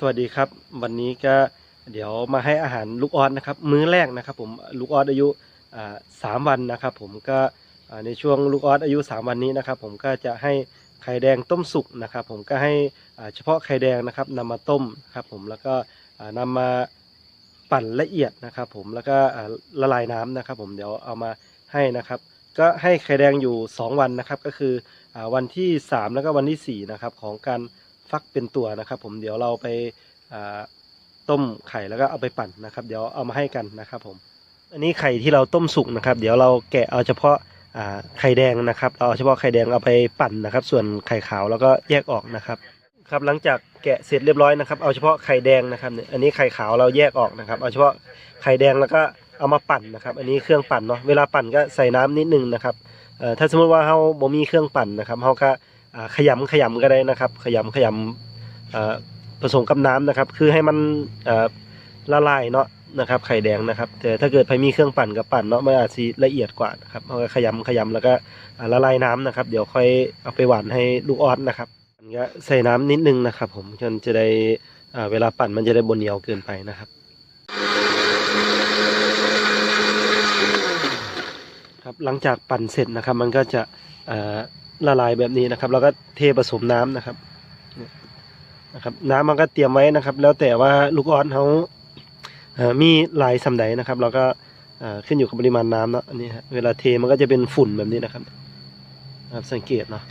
สวัสดีครับ วันนี้ก็เดี๋ยวมาให้อาหารลูกออสนะครับ มื้อแรกนะครับ ผมลูกออสอายุสามวันนะครับ ผมก็ในช่วงลูกออสอายุสามวันนี้นะครับ ผมก็จะให้ไข่แดงต้มสุกนะครับ ผมก็ให้เฉพาะไข่แดงนะครับนำมาต้มครับ ผมแล้วก็อ่านำมาปั่นละเอียดนะครับ ผมแล้วก็ละลายน้ำนะครับ ผมเดี๋ยวเอามาให้นะครับก็ให้ไข่แดงอยู่ 2 วันนะครับ ก็คือวันที่ 3 แล้วก็วันที่4นะครับของการ ฟักเป็นตัวนะครับ ผมเดี๋ยวเราไปต้มไข่แล้วก็เอาไปปั่นนะครับ เดี๋ยวเอามาให้กันนะครับ ผม อันนี้ไข่ที่เราต้มสุกนะครับ เดี๋ยวเราแกะเอาเฉพาะไข่แดงนะครับเราเอาเฉพาะไข่แดงเอาไปปั่นนะครับ ส่วนไข่ขาวแล้วก็แยกออกนะครับครับหลังจากแกะเสร็จเรียบร้อยนะครับ เอาเฉพาะไข่แดงนะครับเนี่ยอันนี้ไข่ขาวเราแยกออกนะครับ เอาเฉพาะไข่แดงแล้วก็เอามาปั่นนะครับ อันนี้เครื่องปั่นเนาะเวลาปั่นก็ใส่น้ำนิดนึงนะครับถ้าสมมติว่าเราบ่มีเครื่องปั่นนะครับเราก็ ขยำขยำก็ได้นะครับ ขยำขยำผสมกับน้ำนะครับ คือให้มันละลายเนาะนะครับไข่แดงนะครับแต่ถ้าเกิดใครมีเครื่องปั่นกับปั่นเนาะมันอาจจะละเอียดกว่านะครับเราขยำขยำแล้วก็ละลายน้ำนะครับ เดี๋ยวค่อยเอาไปหวานให้ลูกออสนะครับก็ใส่น้ำนิดนึงนะครับ ผมจนจะได้เวลาปั่นมันจะได้บนเหนียวเกินไปนะครับครับหลังจากปั่นเสร็จนะครับ มันก็จะ ละลายแบบนี้นะครับ แล้วก็เทผสมน้ำนะครับนะครับ น้ำมันก็เตรียมไว้นะครับ แล้วแต่ว่าลูกออสเขาเอ่อมีหลายสำไดนะครับ เราก็ขึ้นอยู่กับปริมาณน้ำเนาะอันนี้ฮะเวลาเทมันก็จะเป็นฝุ่นแบบนี้นะครับนะครับสังเกตเนาะ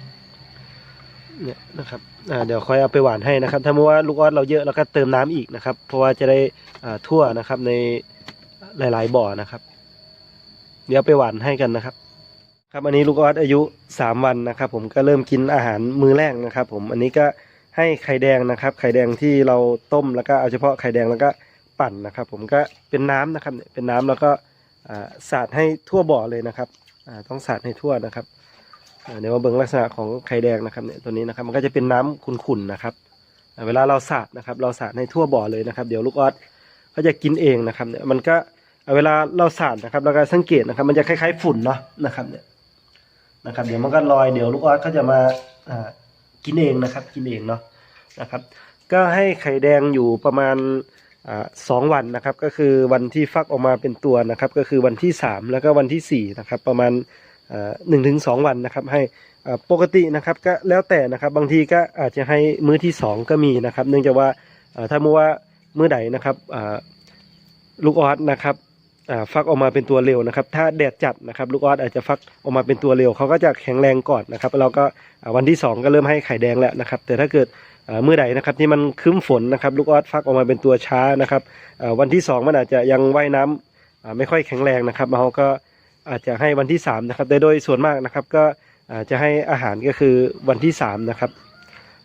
เนี่ยนะครับเดี๋ยวค่อยเอาไปหวานให้นะครับ ถ้าเมื่อว่าลูกออสเราเยอะเราก็เติมน้ำอีกนะครับ เพราะว่าจะได้ทั่วนะครับในหลาย ๆ บ่อนะครับ เดี๋ยวไปหวานให้กันนะครับ ครับอันนี้ลูกออสอายุสามวันนะครับผมก็เริ่มกินอาหารมื้อแรกนะครับ ผมอันนี้ก็ให้ไข่แดงนะครับ ไข่แดงที่เราต้มแล้วก็เอาเฉพาะไข่แดงแล้วก็ปั่นนะครับ ผมก็เป็นน้ำนะครับเป็นน้ำแล้วก็อ่าสาดให้ทั่วบ่อเลยนะครับอ่าต้องสาดให้ทั่วนะครับเดี๋ยวมาเบิ่งลักษณะของไข่แดงนะครับเนี่ยตัวนี้นะครับมันก็จะเป็นน้ำขุ่นๆนะครับเวลาเราสาดนะครับ เราสาดให้ทั่วบ่อเลยนะครับ เดี๋ยวลูกออสเขาจะกินเองนะครับเนี่ยมันก็อ่าเวลาเราสาดนะครับเราก็สังเกตนะครับ มันจะคล้ายๆฝุ่นเนาะนะครับเนี่ย นะครับ เดี๋ยวมันก็ลอยเดี๋ยวลูกออสเขาจะมาอ่ากินเองนะครับ กินเองเนาะนะครับ ก็ให้ไข่แดงอยู่ประมาณอ่าสองวันนะครับ ก็คือวันที่ฟักออกมาเป็นตัวนะครับ ก็คือวันที่สามแล้วก็วันที่สี่นะครับ ประมาณหนึ่งถึงสองวันนะครับ ให้ปกตินะครับก็แล้วแต่นะครับบางทีก็อาจจะให้มื้อที่สองก็มีนะครับ เนื่องจากว่าถ้ามือว่ามื้อใดนะครับลูกออสนะครับ ฟักออกมาเป็นตัวเร็วนะครับ ถ้าแดดจัดนะครับลูกออสอาจจะฟักออกมาเป็นตัวเร็วเขาก็จะแข็งแรงก่อนนะครับแล้วก็วันที่สองก็เริ่มให้ไข่แดงแล้วนะครับ แต่ถ้าเกิดอ่ามื้อใดนะครับที่มันครึ้มฝนนะครับลูกออสฟักออกมาเป็นตัวช้านะครับวันที่สองมันอาจจะยังว่ายน้ำอ่าไม่ค่อยแข็งแรงนะครับเราก็อาจจะให้วันที่สามนะครับแต่โดยส่วนมากนะครับก็จะให้อาหารก็คือวันที่สามนะครับ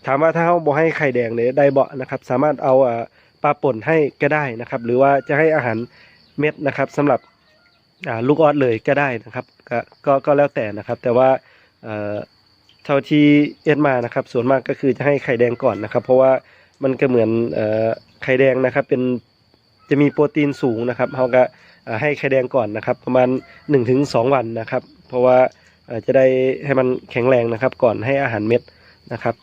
ถามว่าถ้าเขาบอกให้ไข่แดงเลยได้เบาะนะครับ สามารถเอาปลาป่นให้ก็ได้นะครับ หรือว่าจะให้อาหาร เม็ดนะครับสำหรับลูกออสเลยก็ได้นะครับก็ก็ก็แล้วแต่นะครับ แต่ว่าเท่าที่เอ็ดมานะครับ ส่วนมากก็คือจะให้ไข่แดงก่อนนะครับ เพราะว่ามันก็เหมือนอไข่แดงนะครับ เป็นจะมีโปรตีนสูงนะครับเขาก็ให้ไข่แดงก่อนนะครับ ประมาณ 1-2 วันนะครับ เพราะว่าจะได้ให้มันแข็งแรงนะครับ ก่อนให้อาหารเม็ดนะครับ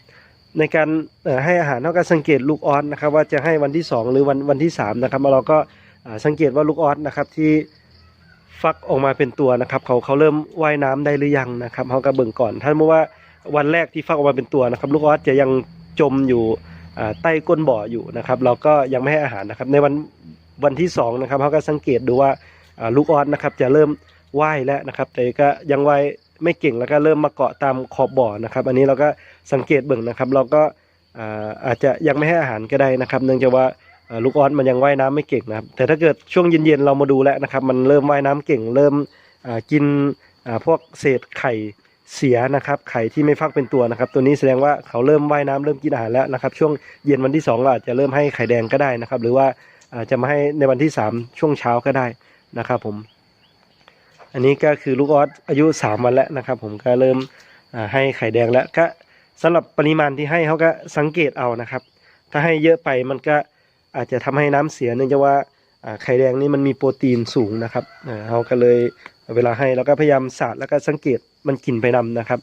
ในการให้อาหารเท่ากับสังเกตลูกออสนะครับ ว่าจะให้วันที่ 2 หรือวันวันที่3นะครับเราก็ สังเกตว่าลูกออสนะครับที่ฟักออกมาเป็นตัวนะครับ เขาเขาเริ่มว่ายน้ำได้หรือยังนะครับเขาก็เบิ่งก่อนถ้าเมื่อว่าวันแรกที่ฟักออกมาเป็นตัวนะครับ ลูกออสจะยังจมอยู่ใต้ก้นบ่ออยู่นะครับ เราก็ยังไม่ให้อาหารนะครับ ในวันวันที่สองนะครับเขาก็สังเกตดูว่าลูกออสนะครับจะเริ่มว่ายแล้วนะครับ แต่ก็ยังว่ายไม่เก่งแล้วก็เริ่มมาเกาะตามขอบบ่อนะครับ อันนี้เราก็สังเกตเบิ่งนะครับ เราก็อาจจะยังไม่ให้อาหารก็ได้นะครับ เนื่องจากว่า ลูกออสมันยังว่ายน้ำไม่เก่งนะครับ แต่ถ้าเกิดช่วงเย็นๆเรามาดูแล้วนะครับ มันเริ่มว่ายน้ำเก่ง เริ่มกินพวกเศษไข่เสียนะครับ ไข่ที่ไม่ฟักเป็นตัวนะครับ ตัวนี้แสดงว่าเขาเริ่มว่ายน้ำเริ่มกินอาหารแล้วนะครับ ช่วงเย็นวันที่สองเราอาจจะเริ่มให้ไข่แดงก็ได้นะครับ หรือว่าอาจจะมาให้ในวันที่สามช่วงเช้าก็ได้นะครับผม อันนี้ก็คือลูกออสอายุสามวันแล้วนะครับ ผมก็เริ่มให้ไข่แดงแล้วก็สำหรับปริมาณที่ให้เขาก็สังเกตเอานะครับ ถ้าให้เยอะไปมันก็ อาจจะทำให้น้ำเสียเนื่องจากว่าไข่แดงนี่มันมีโปรตีนสูงนะครับเขาก็เลยเวลาให้เราก็พยายามสาดแล้วก็สังเกตมันกินไปนำนะครับ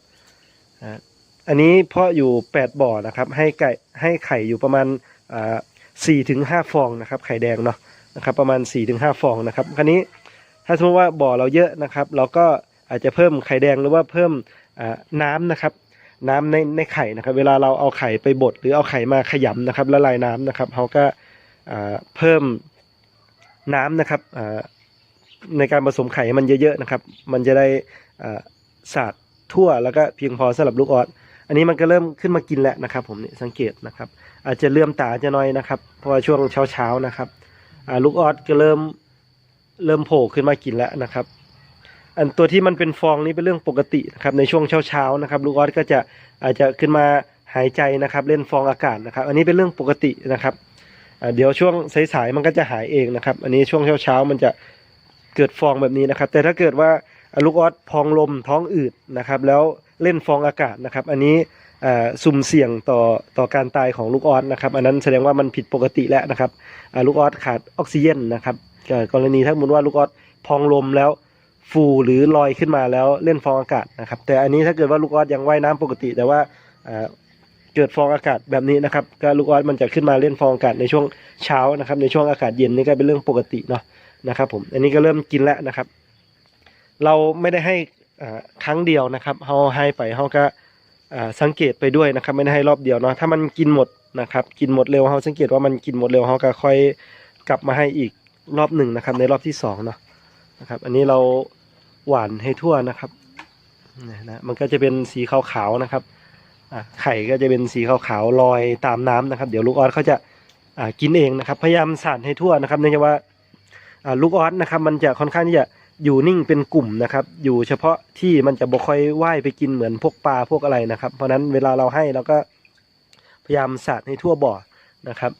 อันนี้เพาะอยู่แปดบ่อนะครับให้ไก่ให้ไข่อยู่ประมาณสี่ถึงห้าฟองนะครับ ไข่แดงเนาะนะครับ ประมาณสี่ถึงห้าฟองนะครับคราวนี้ถ้าสมมติว่าบ่อเราเยอะนะครับ เราก็อาจจะเพิ่มไข่แดงหรือว่าเพิ่มน้ำนะครับ น้ำในในไข่นะครับ เวลาเราเอาไข่ไปบดหรือเอาไข่มาขยำนะครับละลายน้ำนะครับเขาก็ เพิ่มน้ำนะครับในการผสมไข่ให้มันเยอะๆนะครับ มันจะได้อ่าสาดทั่วแล้วก็เพียงพอสำหรับลูกออสอันนี้มันก็เริ่มขึ้นมากินแล้วนะครับ ผมเนี่ยสังเกตนะครับ อาจจะเลื่อมตาจะน้อยนะครับ เพราะว่าช่วงเช้าๆนะครับลูกออสก็เริ่มเริ่มโผล่ขึ้นมากินแล้วนะครับ อันตัวที่มันเป็นฟองนี้เป็นเรื่องปกตินะครับในช่วงเช้าๆนะครับ ลูกออสก็จะอาจจะขึ้นมาหายใจนะครับ เล่นฟองอากาศนะครับ อันนี้เป็นเรื่องปกตินะครับ เดี๋ยวช่วงสายๆมันก็จะหายเองนะครับ อันนี้ช่วงเช้าๆมันจะเกิดฟองแบบนี้นะครับ แต่ถ้าเกิดว่าลูกออสพองลมท้องอืดนะครับ แล้วเล่นฟองอากาศนะครับ อันนี้สุ่มเสี่ยงต่อต่อการตายของลูกออสนะครับ อันนั้นแสดงว่ามันผิดปกติแล้วนะครับลูกออสขาดออกซิเจนนะครับก็กรณีถ้าสมมติว่าลูกออสพองลมแล้วฟูหรือลอยขึ้นมาแล้วเล่นฟองอากาศนะครับ แต่อันนี้ถ้าเกิดว่าลูกออสยังว่ายน้ำปกติ แต่ว่า เกิดฟองอากาศแบบนี้นะครับก็ลูกออสมันจะขึ้นมาเล่นฟองอากาศในช่วงเช้านะครับ ในช่วงอากาศเย็นนี่ก็เป็นเรื่องปกติเนาะนะครับผมอันนี้ก็เริ่มกินแล้วนะครับ เราไม่ได้ให้ครั้งเดียวนะครับเราให้ไปเราก็สังเกตไปด้วยนะครับ ไม่ได้ให้รอบเดียวเนาะถ้ามันกินหมดนะครับ กินหมดเร็วเราสังเกตว่ามันกินหมดเร็วเราก็ค่อยกลับมาให้อีกรอบหนึ่งนะครับ ในรอบที่สองเนาะนะครับ อันนี้เราหวานให้ทั่วนะครับเนี่ยนะมันก็จะเป็นสีขาวๆนะครับ ไข่ก็จะเป็นสีขาวๆลอยตามน้ำนะครับ เดี๋ยวลูกออสเขาจะกินเองนะครับ พยายามสานให้ทั่วนะครับเนื่องจากว่าลูกออสนะครับ มันจะค่อนข้างที่จะอยู่นิ่งเป็นกลุ่มนะครับ อยู่เฉพาะที่มันจะบ่ค่อยว่ายไปกินเหมือนพวกปลาพวกอะไรนะครับ เพราะฉะนั้นเวลาเราให้เราก็พยายามสาดให้ทั่วบ่อนะครับ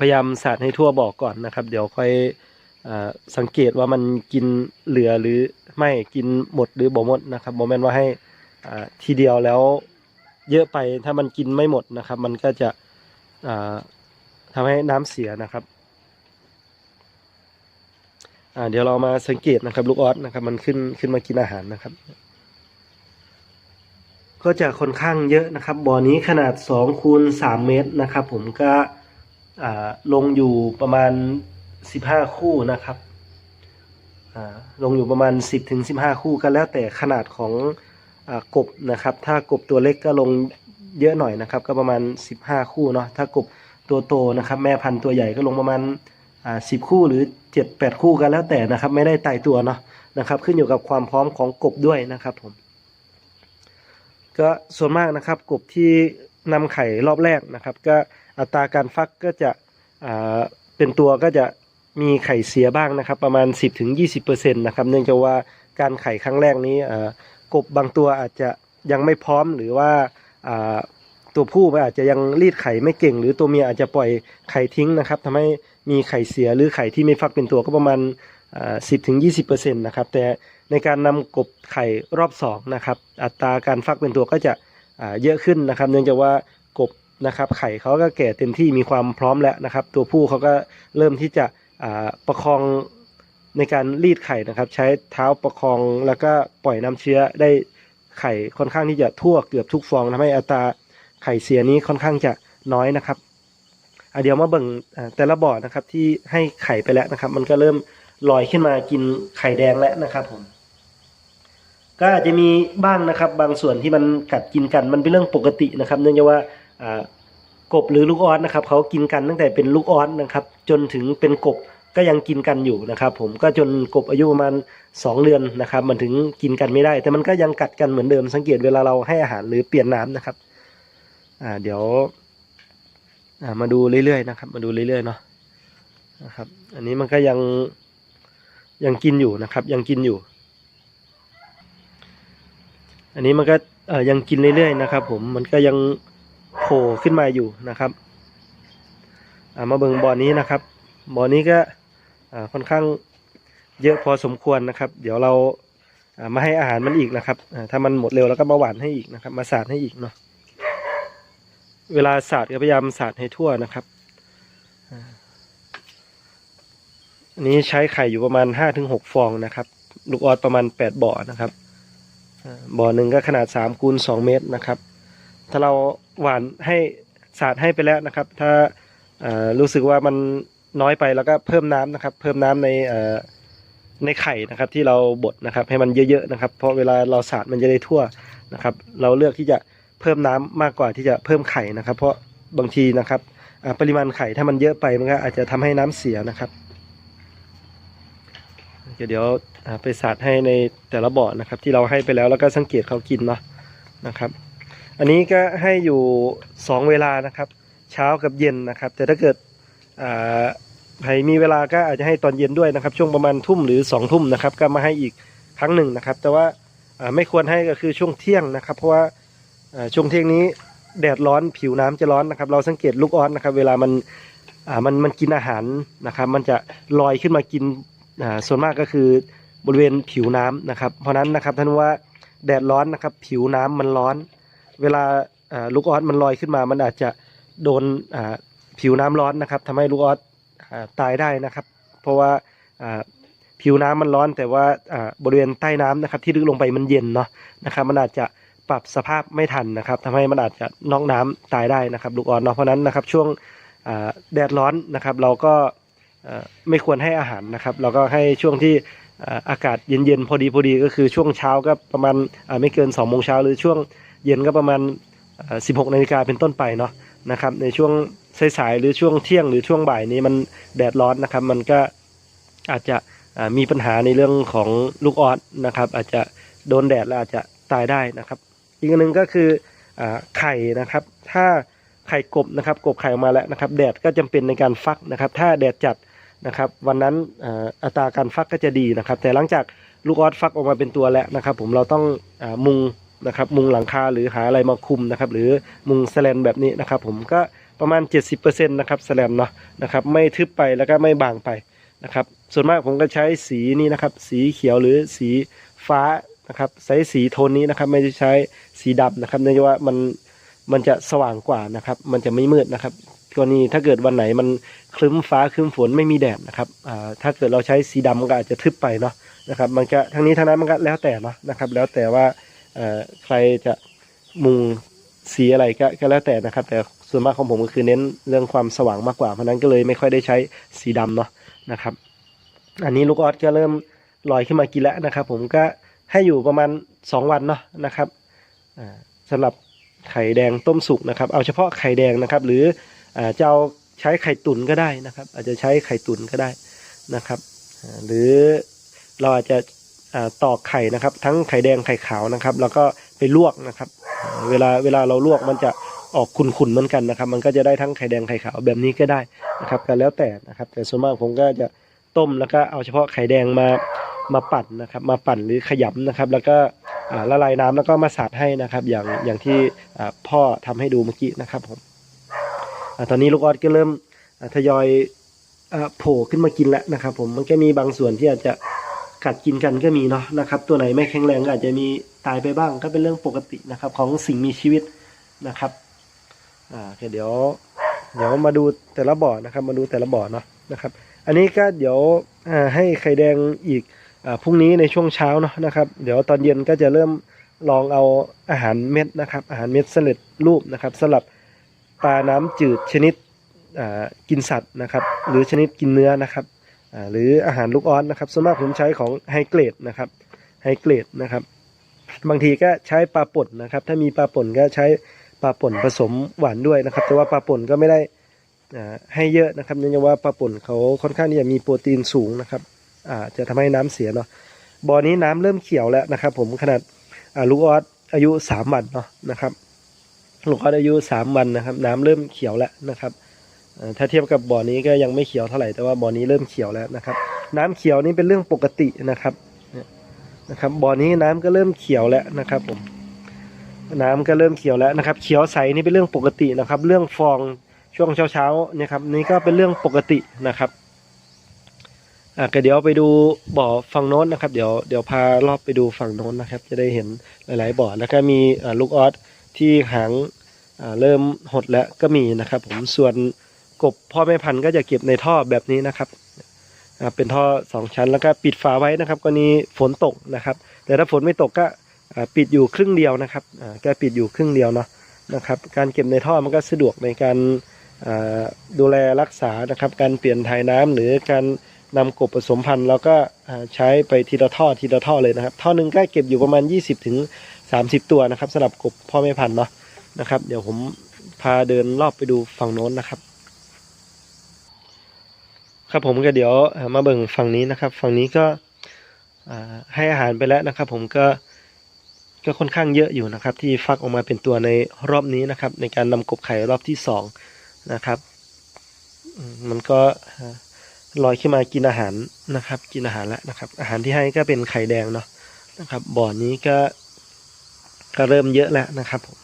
พยายามสาดให้ทั่วบ่อก่อนนะครับ เดี๋ยวค่อยอสังเกตว่ามันกินเหลือหรือไม่กินหมดหรือบ่หมดนะครับโมเมนต์ว่าให้ทีเดียวแล้ว เยอะไปถ้ามันกินไม่หมดนะครับ มันก็จะทำให้น้ำเสียนะครับเดี๋ยวเรามาสังเกตนะครับ ลูกออสนะครับ มันขึ้นขึ้นมากินอาหารนะครับ ก็จะค่อนข้างเยอะนะครับ บ่อนี้ขนาด2คูณ3เมตรนะครับ ผมก็ลงอยู่ประมาณ 15 คู่นะครับลงอยู่ประมาณ 10ถึง15 คู่กันแล้วแต่ขนาดของ กบนะครับ ถ้ากบตัวเล็กก็ลงเยอะหน่อยนะครับ ก็ประมาณ 15 คู่เนาะถ้ากบตัวโตนะครับ แม่พันธุ์ตัวใหญ่ก็ลงประมาณอ่า10คู่หรือ7-8คู่กันแล้วแต่นะครับ ไม่ได้ตายตัวเนาะนะครับ ขึ้นอยู่กับความพร้อมของกบด้วยนะครับผมก็ส่วนมากนะครับกบที่นำไข่รอบแรกนะครับ ก็อัตราการฟักก็จะเป็นตัวก็จะมีไข่เสียบ้างนะครับ ประมาณ 10-20%นะครับเนื่องจากว่าการไข่ครั้งแรกนี้ กบบางตัวอาจจะยังไม่พร้อมหรือว่าตัวผู้มันอาจจะยังรีดไข่ไม่เก่ง หรือตัวเมียอาจจะปล่อยไข่ทิ้งนะครับทำให้มีไข่เสียหรือไข่ที่ไม่ฟักเป็นตัวก็ประมาณอ่า10-20%นะครับแต่ในการนำกบไข่รอบสองนะครับอัตราการฟักเป็นตัวก็จะเยอะขึ้นนะครับ เนื่องจากว่ากบนะครับไข่เขาก็แก่เต็มที่มีความพร้อมแล้วนะครับ ตัวผู้เขาก็เริ่มที่จะประคอง ในการรีดไข่นะครับ ใช้เท้าประคองแล้วก็ปล่อยน้ำเชื้อได้ไข่ค่อนข้างที่จะทั่วเกือบทุกฟองทำให้อัตราไข่เสียนี้ค่อนข้างจะน้อยนะครับอะเดี๋ยวมาเบิ่งแต่ละบ่อนะครับที่ให้ไข่ไปแล้วนะครับ มันก็เริ่มลอยขึ้นมากินไข่แดงแล้วนะครับผมก็อาจจะมีบ้างนะครับ บางส่วนที่มันกัดกินกันมันเป็นเรื่องปกตินะครับ เนื่องจากว่าอ่ากบหรือลูกออสนะครับเขากินกันตั้งแต่เป็นลูกออสนะครับ จนถึงเป็นกบ ก็ยังกินกันอยู่นะครับผมก็จนกบอายุประมาณสองเดือนนะครับมันถึงกินกันไม่ได้ แต่มันก็ยังกัดกันเหมือนเดิมสังเกตเวลาเราให้อาหารหรือเปลี่ยนน้ำนะครับอ่าเดี๋ยวอ่ามาดูเรื่อยๆนะครับ มาดูเรื่อยๆเนาะนะครับ อันนี้มันก็ยังยังกินอยู่นะครับ ยังกินอยู่ อันนี้มันก็เอ่อยังกินเรื่อยๆนะครับ ผมมันก็ยังโผล่ขึ้นมาอยู่นะครับอ่ามาเบิ่งบ่อนนี้นะครับบ่อนี้ก็ ค่อนข้างเยอะพอสมควรนะครับ เดี๋ยวเรามาให้อาหารมันอีกนะครับถ้ามันหมดเร็วแล้วก็มาหวานให้อีกนะครับ มาสาดให้อีกเนาะเวลาสาดก็พยายามสาดให้ทั่วนะครับอันนี้ใช้ไข่อยู่ประมาณห้าถึงหกฟองนะครับ ลูกออดประมาณแปดบ่อนะครับบ่อหนึ่งก็ขนาดสามคูณสองเมตรนะครับ ถ้าเราหวานให้สาดให้ไปแล้วนะครับ ถ้ารู้สึกว่ามัน น้อยไปแล้วก็เพิ่มน้ำนะครับ เพิ่มน้ำในในไข่นะครับ ที่เราบดนะครับ ให้มันเยอะๆนะครับ เพราะเวลาเราสาดมันจะได้ทั่วนะครับ เราเลือกที่จะเพิ่มน้ำมากกว่าที่จะเพิ่มไข่นะครับ เพราะบางทีนะครับปริมาณไข่ถ้ามันเยอะไปมันก็อาจจะทำให้น้ำเสียนะครับเดี๋ยวไปสาดให้ในแต่ละบ่อนะครับ ที่เราให้ไปแล้วแล้วก็สังเกตเขากินเนาะนะครับ อันนี้ก็ให้อยู่สองเวลานะครับ เช้ากับเย็นนะครับ แต่ถ้าเกิด ใครมีเวลาก็อาจจะให้ตอนเย็นด้วยนะครับ ช่วงประมาณทุ่มหรือสองทุ่มนะครับ ก็มาให้อีกครั้งหนึ่งนะครับ แต่ว่าไม่ควรให้ก็คือช่วงเที่ยงนะครับ เพราะว่าช่วงเที่ยงนี้แดดร้อนผิวน้ำจะร้อนนะครับ เราสังเกตลูกออสนะครับ เวลามันมันมันกินอาหารนะครับ มันจะลอยขึ้นมากินส่วนมากก็คือบริเวณผิวน้ำนะครับ เพราะฉะนั้นนะครับท่านว่าแดดร้อนนะครับ ผิวน้ำมันร้อน เวลาลูกออสมันลอยขึ้นมา มันอาจจะโดน ผิวน้ำร้อนนะครับทำให้ลูกออสตายได้นะครับ เพราะว่าผิวน้ำมันร้อน แต่ว่าบริเวณใต้น้ำนะครับ ที่ลึกลงไปมันเย็นเนาะนะครับ มันอาจจะปรับสภาพไม่ทันนะครับทำให้มันอาจจะนอกน้ำตายได้นะครับ ลูกออสเนาะเพราะนั้นนะครับช่วงแดดร้อนนะครับ เราก็ไม่ควรให้อาหารนะครับ เราก็ให้ช่วงที่อากาศเย็นๆพอดีพอดีก็คือช่วงเช้าก็ประมาณไม่เกิน2โมงเช้าหรือช่วงเย็นก็ประมาณเอ่อ16นาฬิกาเป็นต้นไปเนาะนะครับ ในช่วง สายๆหรือช่วงเที่ยงหรือช่วงบ่ายนี้มันแดดร้อนนะครับ มันก็อาจจะมีปัญหาในเรื่องของลูกออสนะครับ อาจจะโดนแดดแล้วอาจจะตายได้นะครับ อีกหนึ่งก็คืออไข่นะครับ ถ้าไข่กบนะครับ กบไข่ออกมาแล้วนะครับ แดดก็จำเป็นในการฟักนะครับ ถ้าแดดจัดนะครับ วันนั้นอ,อัตราการฟักก็จะดีนะครับ แต่หลังจากลูกออสฟักออกมาเป็นตัวแล้วนะครับ ผมเราต้องอมุงนะครับ มุงหลังคาหรือหาอะไรมาคุมนะครับ หรือมุงแสแลนแบบนี้นะครับ ผมก็ ประมาณ 70%นะครับแสแลนเนาะนะครับไม่ทึบไปแล้วก็ไม่บางไปนะครับส่วนมากผมก็ใช้สีนี้นะครับ สีเขียวหรือสีฟ้านะครับใช้สีโทนนี้นะครับไม่ได้ใช้สีดำนะครับเนื่องจากว่ามันมันจะสว่างกว่านะครับ มันจะไม่มืดนะครับกรณีถ้าเกิดวันไหนมันคลึ้มฟ้าคลึ้มฝนไม่มีแดดนะครับถ้าเกิดเราใช้สีดำมันก็อาจจะทึบไปเนาะนะครับมันก็ทั้งนี้ทั้งนั้นมันก็แล้วแต่เนาะนะครับ แล้วแต่ว่าใครจะมุงสีอะไรก็แล้วแต่นะครับ แต่ ส่วนมากของผมก็คือเน้นเรื่องความสว่างมากกว่าเพราะนั้นก็เลยไม่ค่อยได้ใช้สีดำเนาะนะครับ อันนี้ลูกออสก็เริ่มลอยขึ้นมากินแล้วนะครับ ผมก็ให้อยู่ประมาณ 2 วันเนาะนะครับอ่าสำหรับไข่แดงต้มสุกนะครับ เอาเฉพาะไข่แดงนะครับ หรืออจะเอาใช้ไข่ตุ๋นก็ได้นะครับ อาจจะใช้ไข่ตุ๋นก็ได้นะครับ หรือเราอาจจะตอกไข่นะครับ ทั้งไข่แดงไข่ขาวนะครับ แล้วก็ไปลวกนะครับ เวลาเวลาเราลวกมันจะ ออกขุนๆเหมือนกันนะครับ มันก็จะได้ทั้งไข่แดงไข่ขาวแบบนี้ก็ได้นะครับก็แล้วแต่นะครับ แต่ส่วนมากผมก็จะต้มแล้วก็เอาเฉพาะไข่แดงมามาปั่นนะครับมาปั่นหรือขยำนะครับ แล้วก็ละลายน้ำแล้วก็มาสาดให้นะครับ อย่างอย่างที่พ่อทำให้ดูเมื่อกี้นะครับผมอตอนนี้ลูกออสก็เริ่มทยอยอโผล่ขึ้นมากินแล้วนะครับ ผมมันก็มีบางส่วนที่อาจจะกัดกินกันก็มีเนาะนะครับ ตัวไหนไม่แข็งแรงก็อาจจะมีตายไปบ้างก็เป็นเรื่องปกตินะครับ ของสิ่งมีชีวิตนะครับ อ่าโอเคเดี๋ยว เดี๋ยวมาดูแต่ละบ่อนะครับ มาดูแต่ละบ่อเนาะนะครับ อันนี้ก็เดี๋ยวอ่าให้ไข่แดงอีกอาพรุ่งนี้ในช่วงเช้าเนาะนะครับ เดี๋ยวตอนเย็นก็จะเริ่มลองเอาอาหารเม็ดนะครับ อาหารเม็ดสำเร็จรูปนะครับสำหรับปลาน้ำจืดชนิดกินสัตว์นะครับ หรือชนิดกินเนื้อนะครับหรืออาหารลูกออสนะครับส่วนมากผมใช้ของไฮเกรดนะครับไฮเกรดนะครับ บางทีก็ใช้ปลาป่นนะครับ ถ้ามีปลาป่นก็ใช้ ปลาป่นผสมหวานด้วยนะครับ แต่ว่าปลาป่นก็ไม่ได้ให้เยอะนะครับเนื่องจากว่าปลาป่นเขาค่อนข้างที่จะมีโปรตีนสูงนะครับอาจะทำให้น้ำเสียเนาะบ่อนี้น้ำเริ่มเขียวแล้วนะครับ ผมขนาดลูกออสอายุสามวันเนาะนะครับลูกออสอายุสามวันนะครับ น้ำเริ่มเขียวแล้วนะครับถ้าเทียบกับบ่อนี้ก็ยังไม่เขียวเท่าไหร่แต่ว่าบ่อนี้เริ่มเขียวแล้วนะครับ น้ำเขียวนี่เป็นเรื่องปกตินะครับเนี่ยนะครับบ่อนี้น้ำก็เริ่มเขียวแล้วนะครับผม น้ำก็เริ่มเขียวแล้วนะครับ เขียวใสนี่เป็นเรื่องปกตินะครับ เรื่องฟองช่วงเช้าๆเนี่ยครับนี่ก็เป็นเรื่องปกตินะครับอะก็เดี๋ยวไปดูบ่อฝั่งโน้นนะครับ เดี๋ยวเดี๋ยวพารอบไปดูฝั่งโน้นนะครับ จะได้เห็นหลายๆบ่อแล้วก็มีลูกออสที่หางเริ่มหดแล้วก็มีนะครับ ผมส่วนกบพ่อแม่พันธุ์ก็จะเก็บในท่อแบบนี้นะครับเป็นท่อสองชั้นแล้วก็ปิดฝาไว้นะครับกรณีฝนตกนะครับ แต่ถ้าฝนไม่ตกก็ ปิดอยู่ครึ่งเดียวนะครับอ่าก็ปิดอยู่ครึ่งเดียวเนาะนะครับ การเก็บในท่อมันก็สะดวกในการดูแลรักษานะครับ การเปลี่ยนถ่ายน้ำหรือการนำกบผสมพันธุ์เราก็ใช้ไปทีละท่อทีละท่อเลยนะครับ ท่อหนึ่งก็เก็บอยู่ประมาณ20ถึง30 ตัวนะครับสำหรับกบพ่อแม่พันธุ์เนาะนะครับ เดี๋ยวผมพาเดินรอบไปดูฝั่งโน้นนะครับ ครับผมก็เดี๋ยวมาเบิ่งฝั่งนี้นะครับ ฝั่งนี้ก็ให้อาหารไปแล้วนะครับ ผมก็ ก็ค่อนข้างเยอะอยู่นะครับ ที่ฟักออกมาเป็นตัวในรอบนี้นะครับ ในการนำกบไข่รอบที่สองนะครับ มันก็ลอยขึ้นมากินอาหารนะครับ กินอาหารแล้วนะครับ อาหารที่ให้ก็เป็นไข่แดงเนาะนะครับ บ่อนี้ก็ก็เริ่มเยอะแล้วนะครับผม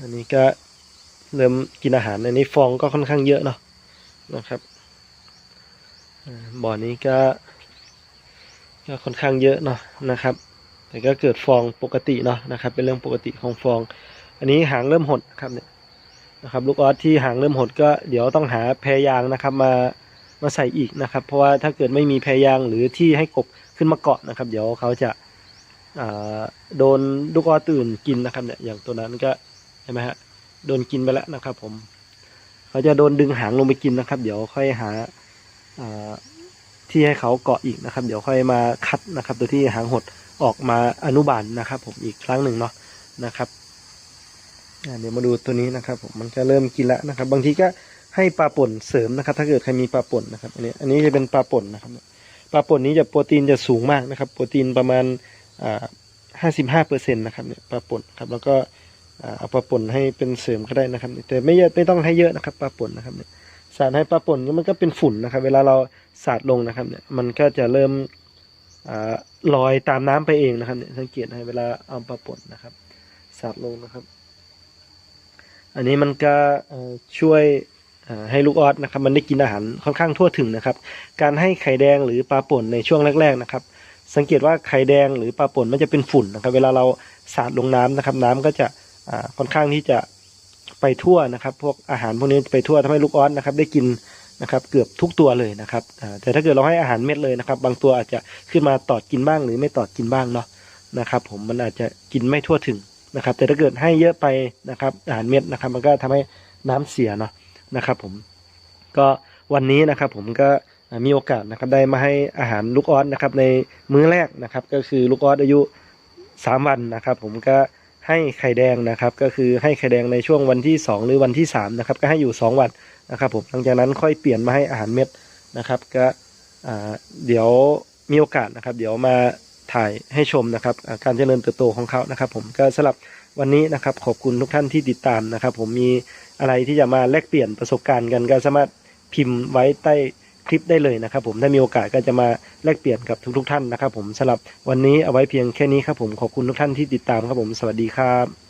อันนี้ก็เริ่มกินอาหารอันนี้ฟองก็ค่อนข้างเยอะเนาะนะครับบ่อนี้ก็ก็ค่อนข้างเยอะเนาะนะครับ แต่ก็เกิดฟองปกติเนาะนะครับ เป็นเรื่องปกติของฟอง อันนี้หางเริ่มหดครับเนี่ยนะครับลูกออสที่หางเริ่มหดก็เดี๋ยวต้องหาแพรยางนะครับมามาใส่อีกนะครับ เพราะว่าถ้าเกิดไม่มีแพรยางหรือที่ให้กบขึ้นมาเกาะนะครับ เดี๋ยวเขาจะาโดนลูกออสตื่นกินนะครับเนี่ยอย่างตัวนั้นก็ใช่ไหมฮะโดนกินไปแล้วนะครับ ผม เขาจะโดนดึงหางลงไปกินนะครับ เดี๋ยวค่อยหาาที่ให้เขาเกาะอีกนะครับ เดี๋ยวค่อยมาคัดนะครับ ตัวที่หางหด ออกมาอนุบาลนะครับ ผมอีกครั้งหนึ่งเนาะนะครับเดี๋ยวมาดูตัวนี้นะครับ ผมมันก็เริ่มกินแล้วนะครับ บางทีก็ให้ปลาป่นเสริมนะครับ ถ้าเกิดใครมีปลาป่นนะครับอันนี้อันนี้จะเป็นปลาป่นนะครับปลาป่นนี้จะโปรตีนจะสูงมากนะครับ โปรตีนประมาณอ่าห้าสิบห้าเปอร์เซ็นต์นะครับเนี่ยปลาป่นครับแล้วก็เอาปลาป่นให้เป็นเสริมก็ได้นะครับ แต่ไม่เยอะไม่ต้องให้เยอะนะครับปลาป่นนะครับเนี่ยสารให้ปลาป่นมันก็เป็นฝุ่นนะครับ เวลาเราสาดลงนะครับเนี่ยมันก็จะเริ่ม ลอยตามน้ำไปเองนะครับเนี่ยสังเกตให้เวลาเอาปลาป่นนะครับสาดลงนะครับ อันนี้มันก็ช่วยให้ลูกออสนะครับ มันได้กินอาหารค่อนข้างทั่วถึงนะครับ การให้ไข่แดงหรือปลาป่นในช่วงแรก ๆนะครับ สังเกตว่าไข่แดงหรือปลาป่นมันจะเป็นฝุ่นนะครับ เวลาเราสาดลงน้ำนะครับ น้ำก็จะค่อนข้างที่จะไปทั่วนะครับ พวกอาหารพวกนี้ไปทั่วทำให้ลูกออสนะครับ ได้กิน นะครับเกือบทุกตัวเลยนะครับแต่ถ้าเกิดเราให้อาหารเม็ดเลยนะครับ บางตัวอาจจะขึ้นมาตอดกินบ้างหรือไม่ตอดกินบ้างเนาะนะครับ ผมมันอาจจะกินไม่ทั่วถึงนะครับ แต่ถ้าเกิดให้เยอะไปนะครับ อาหารเม็ดนะครับ มันก็ทำให้น้ำเสียเนาะนะครับ ผมก็วันนี้นะครับ ผมก็มีโอกาสนะครับได้มาให้อาหารลูกออสนะครับ ในมื้อแรกนะครับ ก็คือลูกออสอายุสามวันนะครับ ผมก็ให้ไข่แดงนะครับ ก็คือให้ไข่แดงในช่วงวันที่สองหรือวันที่สามนะครับก็ให้อยู่สองวัน นะครับผมหลังจากนั้นค่อยเปลี่ยนมาให้อาหารเม็ดนะครับ ก็เดี๋ยวมีโอกาสนะครับ เดี๋ยวมาถ่ายให้ชมนะครับการเจริญเติบโตของเขานะครับ ผมก็สำหรับวันนี้นะครับขอบคุณทุกท่านที่ติดตามนะครับ ผมมีอะไรที่จะมาแลกเปลี่ยนประสบการณ์กันก็สามารถพิมพ์ไว้ใต้คลิปได้เลยนะครับ ผมถ้ามีโอกาสก็จะมาแลกเปลี่ยนกับทุกๆท่านนะครับ ผมสำหรับวันนี้เอาไว้เพียงแค่นี้ครับผมขอบคุณทุกท่านที่ติดตามครับผมสวัสดีครับ